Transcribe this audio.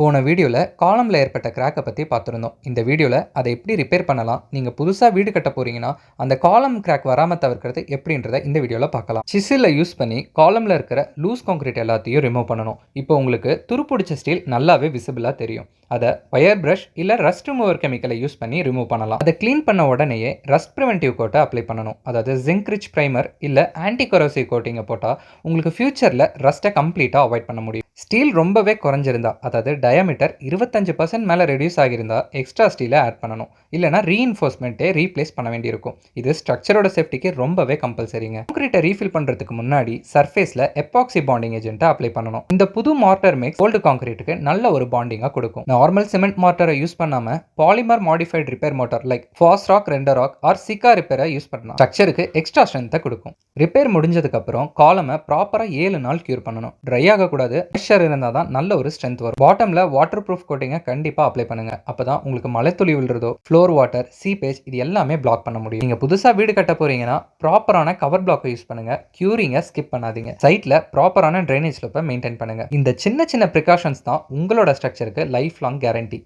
போன வீடியோவில் காலமில் ஏற்பட்ட கிராக்கை பற்றி பார்த்துருந்தோம். இந்த வீடியோவில் அதை எப்படி ரிப்பேர் பண்ணலாம்? நீங்கள் புதுசாக வீடு கட்ட போகிறீங்கன்னா அந்த காலம் கிராக் வராமல் தவிர்க்கிறது எப்படின்றத இந்த வீடியோவில் பார்க்கலாம். சிசிலில் யூஸ் பண்ணி காலமில் இருக்கிற லூஸ் காங்கிரீட் எல்லாத்தையும் ரிமூவ் பண்ணணும். இப்போ உங்களுக்கு துருப்பிடிச்ச ஸ்டீல் நல்லாவே விசிபிளாக தெரியும். அதை ஒயர் பிரஷ் இல்லை ரஸ்ட் ரிமூவர் கெமிக்கலை யூஸ் பண்ணி ரிமூவ் பண்ணலாம். அதை க்ளீன் பண்ண உடனேயே ரஸ்ட் ப்ரிவென்டிவ் கோட்டை அப்ளை பண்ணணும். அதாவது ஜிங்க் ரிச் ப்ரைமர் இல்லை ஆன்டி கொரோசிவ் கோட்டிங்கை போட்டால் உங்களுக்கு ஃப்யூச்சரில் ரஸ்ட்டை கம்ப்ளீட்டாக அவாய்ட் பண்ண முடியும். ஸ்டீல் ரொம்பவே குறைஞ்சிருந்தா அதாவது டயாமீட்டர் இருபத்தஞ்சு பர்சன்ட் மேலே ரெடியூஸ் ஆகியிருந்தா எக்ஸ்ட்ரா ஸ்டீலை ஆட் பண்ணணும். இல்லைனா ரீஇன்ஃபோர்ஸ்மெண்ட்டே ரீப்ளேஸ் பண்ண வேண்டியிருக்கும். இது ஸ்ட்ரக்சரோட சேஃப்டிக்கு ரொம்பவே கம்பல்சரிங்க கான்கிரீட்டை ரீஃபில் பண்ணுறதுக்கு முன்னாடி சர்ஃபேஸில் எப்பாக்சி பாண்டிங் ஏஜென்ட்டை அப்ளை பண்ணணும். இந்த புது மார்ட்டர் மிக்ஸ் ஓல்டு கான்கிரீட்டுக்கு நல்ல ஒரு பாண்டிங்காக கொடுக்கும். நார்மல் சிமெண்ட் மார்ட்டரை யூஸ் பண்ணாமல் polymer modified repair mortar like fast rock render rock or Sika ரிப்பேரை use பண்ணலாம். ஸ்ட்ரக்சருக்கு எக்ஸ்ட்ரா ஸ்ட்ரென்த்தை கொடுக்கும். ரிப்பேர் முடிஞ்சதுக்கப்புறம் காலமை ப்ராப்பராக ஏழு நாள் க்யூர் பண்ணணும். ட்ரை ஆகக்கூடாது. ப்ரெஷர் இருந்தால் தான் நல்ல ஒரு ஸ்ட்ரென்த் வரும். பாட்டமில் வாட்டர் ப்ரூஃப் கோட்டிங்கை கண்டிப்பாக அப்ளை பண்ணுங்க. அப்போ தான் உங்களுக்கு மலை துளி விழுறதோ ஃப்ளோர் வாட்டர் சீபேஜ் இது எல்லாமே பிளாக் பண்ண முடியும். நீங்கள் புதுசாக வீடு கட்ட போகிறீங்கன்னா ப்ராப்பரான கவர் பிளாக்கை யூஸ் பண்ணுங்க. க்யூரிங்கை ஸ்கிப் பண்ணாதீங்க. சைட்டில் ப்ராப்பரான ட்ரைனேஜ் ஸ்லோப்பை மெயின்டைன் பண்ணுங்க. இந்த சின்ன சின்ன ப்ரிகாஷன்ஸ் தான் உங்களோட ஸ்ட்ரக்சருக்கு லைஃப் லாங் கேரண்டி